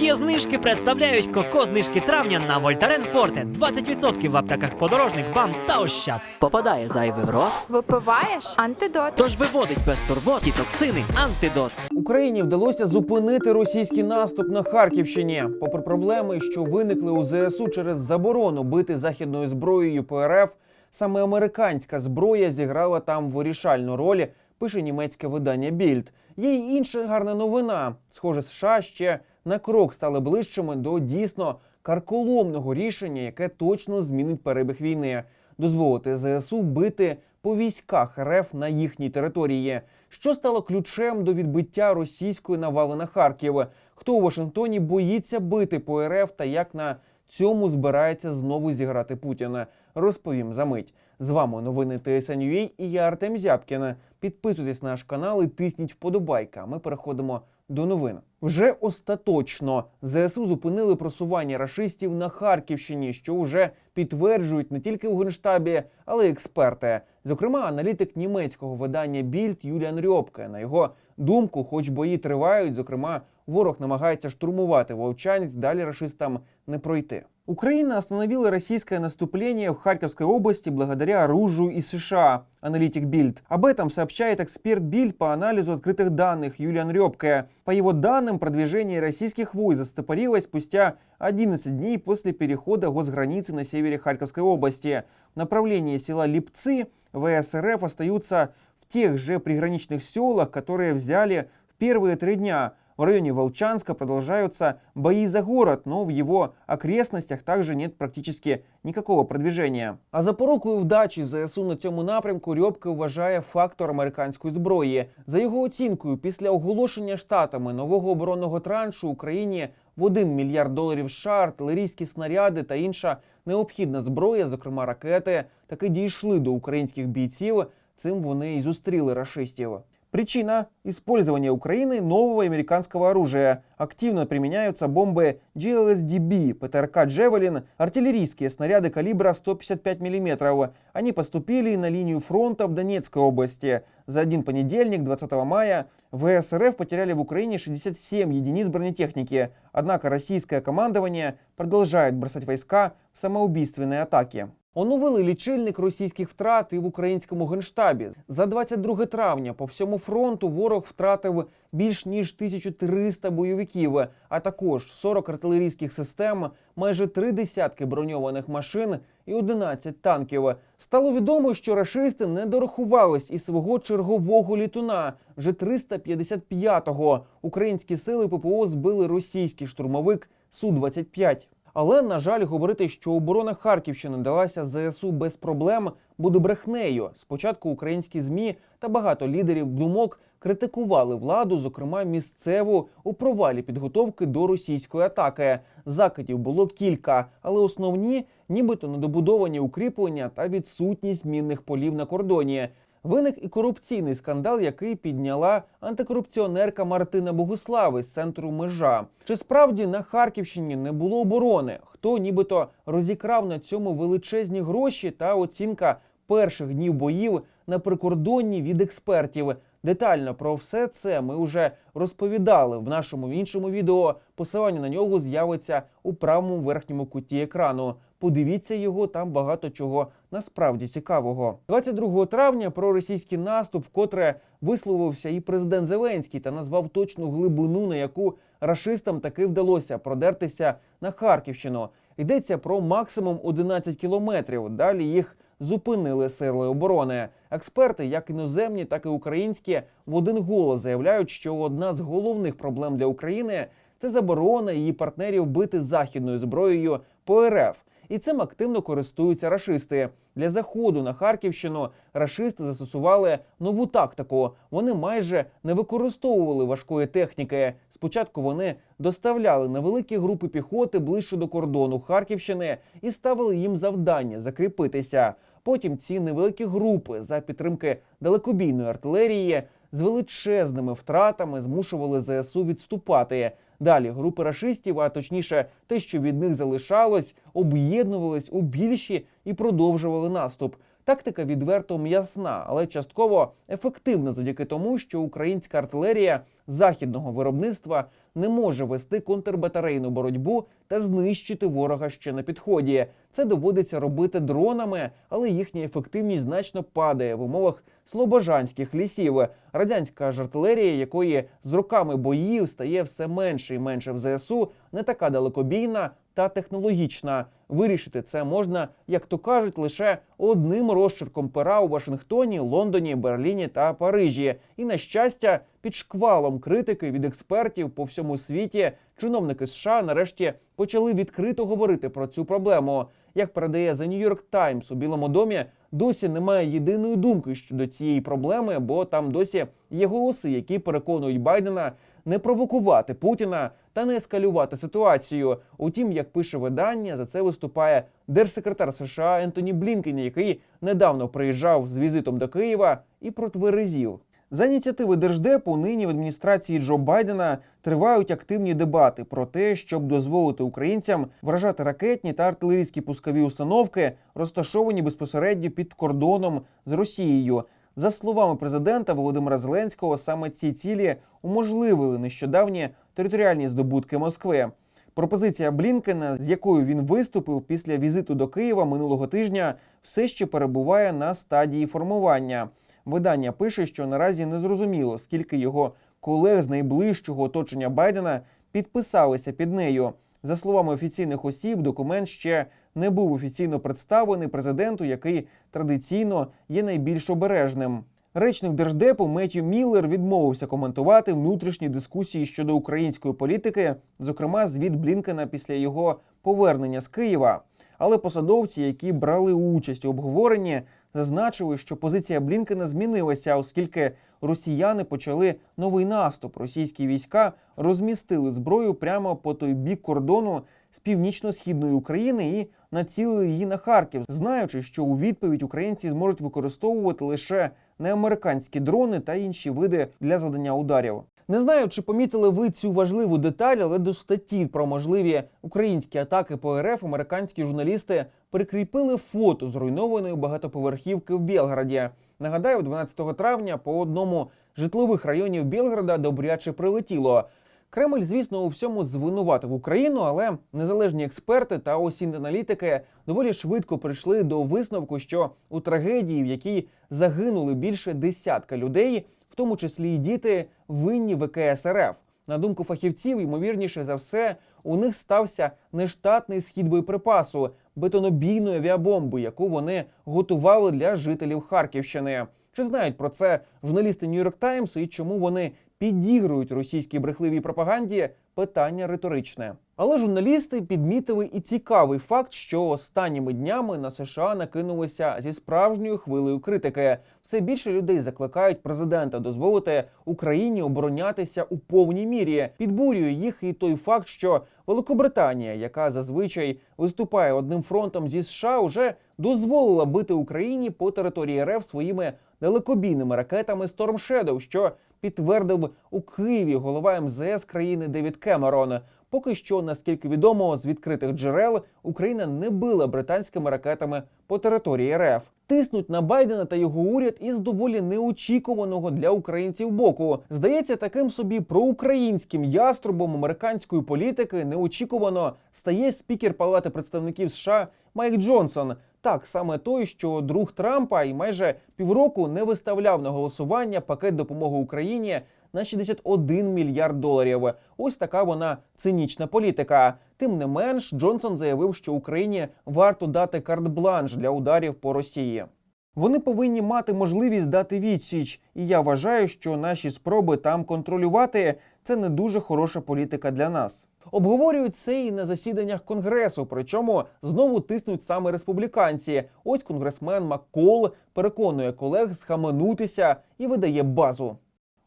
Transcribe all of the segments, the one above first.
Є знижки представляють коко знижки травня на Вольтарен Форте. 20% в аптеках подорожник, бам та ощад. Попадає зайвий в рот, Випиваєш антидот. тож виводить без турбот і токсини антидот. Україні вдалося зупинити російський наступ на Харківщині. Попри проблеми, що виникли у ЗСУ через заборону бити західною зброєю по РФ, саме американська зброя зіграла там вирішальну роль. Пише німецьке видання Більд. Є й інша гарна новина. Схоже, США ще на крок стали ближчими до дійсно карколомного рішення, яке точно змінить перебіг війни, дозволити ЗСУ бити по військах РФ на їхній території. Що стало ключем до відбиття російської навали на Харків? Хто у Вашингтоні боїться бити по РФ та як на цьому збирається знову зіграти Путіна? Розповім за мить. З вами новини ТСНЮА і я Артем Зябкін. Підписуйтесь на наш канал і тисніть вподобайка. Ми переходимо до новин. Вже остаточно ЗСУ зупинили просування рашистів на Харківщині, що вже підтверджують не тільки у генштабі, але й експерти. Зокрема, аналітик німецького видання Більд Юліан Рьопке. На його думку, хоч бої тривають, зокрема, ворог намагається штурмувати Вовчанськ, далі рашистам не пройти. Украина остановила российское наступление в Харьковской области благодаря оружию из США, аналитик Бильд. Об этом сообщает эксперт Бильд по анализу открытых данных Юлиан Рёбке. По его данным, продвижение российских войск застопорилось спустя 11 дней после перехода госграницы на севере Харьковской области. В направлении села Липцы ВСРФ остаются в тех же приграничных селах, которые взяли в первые три дня. В районе Волчанска продолжаются бои за город, но в его окрестностях также нет практически никакого продвижения. А запорукою вдачі ЗСУ на цьому напрямку Рьобка вважає фактор американської зброї. За його оцінкою, після оголошення штатами нового оборонного траншу Україні в 1 мільярд доларів США, артилерійські снаряди та інша необхідна зброя, зокрема ракети, таки дійшли до українських бійців. Цим вони і зустріли рашистів. Причина – использование Украины нового американского оружия. Активно применяются бомбы GLSDB, ПТРК «Джевелин», артиллерийские снаряды калибра 155 мм. Они поступили на линию фронта в Донецкой области. За один понедельник, 20 мая, ВСРФ потеряли в Украине 67 единиц бронетехники. Однако российское командование продолжает бросать войска в самоубийственные атаки. Оновили лічильник російських втрат і в українському генштабі. За 22 травня по всьому фронту ворог втратив більш ніж 1300 бойовиків, а також 40 артилерійських систем, майже три десятки броньованих машин і 11 танків. Стало відомо, що рашисти не дорахувались із свого чергового літуна. Вже 355-го українські сили ППО збили російський штурмовик Су-25. Але на жаль, говорити, що оборона Харківщини далася ЗСУ без проблем, буде брехнею. Спочатку українські змі та багато лідерів думок критикували владу, зокрема місцеву, у провалі підготовки до російської атаки. Закидів було кілька, але основні, нібито недобудовані укріплення та відсутність мінних полів на кордоні. Виник і корупційний скандал, який підняла антикорупціонерка Мартина Богуслави з центру межа. Чи справді на Харківщині не було оборони? Хто нібито розікрав на цьому величезні гроші та оцінка перших днів боїв на прикордонні від експертів? Детально про все це ми вже розповідали в нашому іншому відео. Посилання на нього з'явиться у правому верхньому куті екрану. Подивіться його, там багато чого насправді цікавого. 22 травня про російський наступ вкотре висловився і президент Зеленський та назвав точну глибину, на яку рашистам таки вдалося продертися на Харківщину. Йдеться про максимум 11 кілометрів. Далі їх зупинили сили оборони. Експерти, як іноземні, так і українські, в один голос заявляють, що одна з головних проблем для України це заборона її партнерів бити західною зброєю по РФ. І цим активно користуються рашисти. Для заходу на Харківщину рашисти застосували нову тактику. Вони майже не використовували важкої техніки. Спочатку вони доставляли невеликі групи піхоти ближче до кордону Харківщини і ставили їм завдання закріпитися. Потім ці невеликі групи за підтримки далекобійної артилерії з величезними втратами змушували ЗСУ відступати. Далі групи рашистів, а точніше, те, що від них залишалось, об'єднувались у більші і продовжували наступ. Тактика відверто м'ясна, але частково ефективна завдяки тому, що українська артилерія західного виробництва не може вести контрбатарейну боротьбу та знищити ворога ще на підході. Це доводиться робити дронами, але їхня ефективність значно падає в умовах слобожанських лісів. Радянська ж артилерія, якої з роками боїв стає все менше і менше в ЗСУ, не така далекобійна та технологічна. Вирішити це можна, як то кажуть, лише одним розчерком пера у Вашингтоні, Лондоні, Берліні та Парижі. І на щастя, під шквалом критики від експертів по всьому світі чиновники США нарешті почали відкрито говорити про цю проблему. Як передає The New York Times у Білому домі, досі немає єдиної думки щодо цієї проблеми, бо там досі є голоси, які переконують Байдена не провокувати Путіна та не ескалювати ситуацію. Утім, як пише видання, за це виступає держсекретар США Ентоні Блінкен, який недавно приїжджав з візитом до Києва і протверезів. За ініціативи держдепу нині в адміністрації Джо Байдена тривають активні дебати про те, щоб дозволити українцям вражати ракетні та артилерійські пускові установки, розташовані безпосередньо під кордоном з Росією. За словами президента Володимира Зеленського, саме ці цілі уможливили нещодавні територіальні здобутки Москви. Пропозиція Блінкена, з якою він виступив після візиту до Києва минулого тижня, все ще перебуває на стадії формування. Видання пише, що наразі не зрозуміло, скільки його колег з найближчого оточення Байдена підписалися під нею. За словами офіційних осіб, документ ще не був офіційно представлений президенту, який традиційно є найбільш обережним. Речник держдепу Меттью Міллер відмовився коментувати внутрішні дискусії щодо української політики, зокрема звіт Блінкена після його повернення з Києва. Але посадовці, які брали участь у обговоренні, зазначили, що позиція Блінкена змінилася, оскільки росіяни почали новий наступ. Російські війська розмістили зброю прямо по той бік кордону з північно-східної України і націлили її на Харків, знаючи, що у відповідь українці зможуть використовувати лише неамериканські дрони та інші види для завдання ударів. Не знаю, чи помітили ви цю важливу деталь, але до статті про можливі українські атаки по РФ американські журналісти прикріпили фото зруйнованої багатоповерхівки в Білграді. Нагадаю, 12 травня по одному житлових районів Білграда добряче прилетіло. Кремль, звісно, у всьому звинуватив Україну, але незалежні експерти та осінь-аналітики доволі швидко прийшли до висновку, що у трагедії, в якій загинули більше десятка людей, тому числі і діти, винні ВКС РФ. На думку фахівців, ймовірніше за все, у них стався нештатний схід боєприпасу бетонобійної авіабомби, яку вони готували для жителів Харківщини. Чи знають про це журналісти Нью-Йорк Таймс і чому вони підігрують російській брехливій пропаганді? Питання риторичне. Але журналісти підмітили і цікавий факт, що останніми днями на США накинулися зі справжньою хвилею критики. Все більше людей закликають президента дозволити Україні оборонятися у повній мірі. Підбурює їх і той факт, що Великобританія, яка зазвичай виступає одним фронтом зі США, уже дозволила бити Україні по території РФ своїми далекобійними ракетами Storm Shadow, що підтвердив у Києві голова МЗС країни Девід Кемерон. Поки що, наскільки відомо з відкритих джерел, Україна не била британськими ракетами по території РФ. Тиснуть на Байдена та його уряд із доволі неочікуваного для українців боку. Здається, таким собі проукраїнським яструбом американської політики неочікувано стає спікер Палати представників США Майк Джонсон. Так, саме той, що друг Трампа і майже півроку не виставляв на голосування пакет допомоги Україні на 61 мільярд доларів. Ось така вона цинічна політика. Тим не менш, Джонсон заявив, що Україні варто дати карт-бланш для ударів по Росії. Вони повинні мати можливість дати відсіч, і я вважаю, що наші спроби там контролювати це не дуже хороша політика для нас. Обговорюють це і на засіданнях конгресу, причому знову тиснуть саме республіканці. Ось конгресмен Маккол переконує колег схаменутися і видає базу.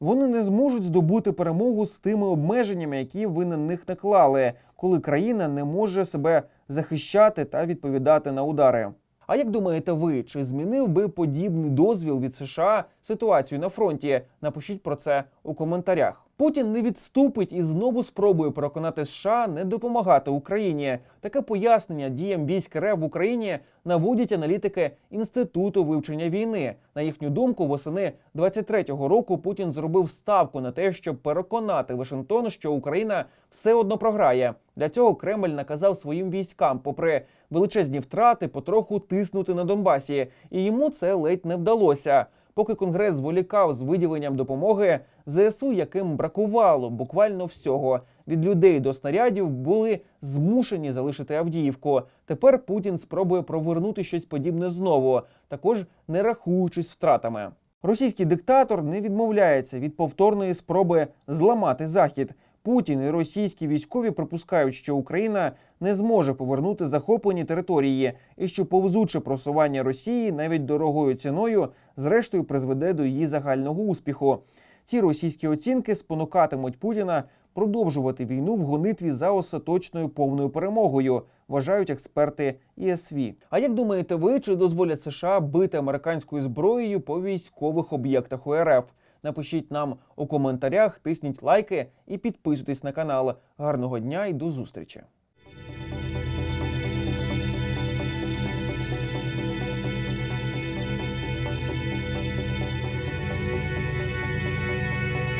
Вони не зможуть здобути перемогу з тими обмеженнями, які ви на них наклали, коли країна не може себе захищати та відповідати на удари. А як думаєте ви, чи змінив би подібний дозвіл від США ситуацію на фронті? Напишіть про це у коментарях. Путін не відступить і знову спробує переконати США не допомагати Україні. Таке пояснення діям військ РФ в Україні наводять аналітики інституту вивчення війни. На їхню думку, восени 23-го року Путін зробив ставку на те, щоб переконати Вашингтон, що Україна все одно програє. Для цього Кремль наказав своїм військам, попри величезні втрати, потроху тиснути на Донбасі, і йому це ледь не вдалося. Поки конгрес зволікав з виділенням допомоги, ЗСУ, яким бракувало буквально всього від людей до снарядів, були змушені залишити Авдіївку. Тепер Путін спробує провернути щось подібне знову, також не рахуючись втратами. Російський диктатор не відмовляється від повторної спроби зламати захід. Путін і російські військові припускають, що Україна не зможе повернути захоплені території, і що повзуче просування Росії навіть дорогою ціною зрештою призведе до її загального успіху. Ці російські оцінки спонукатимуть Путіна продовжувати війну в гонитві за остаточною повною перемогою, вважають експерти ІСВ. А як думаєте ви, чи дозволять США бити американською зброєю по військових об'єктах УРФ? Напишіть нам у коментарях, тисніть лайки і підписуйтесь на канал. Гарного дня і до зустрічі!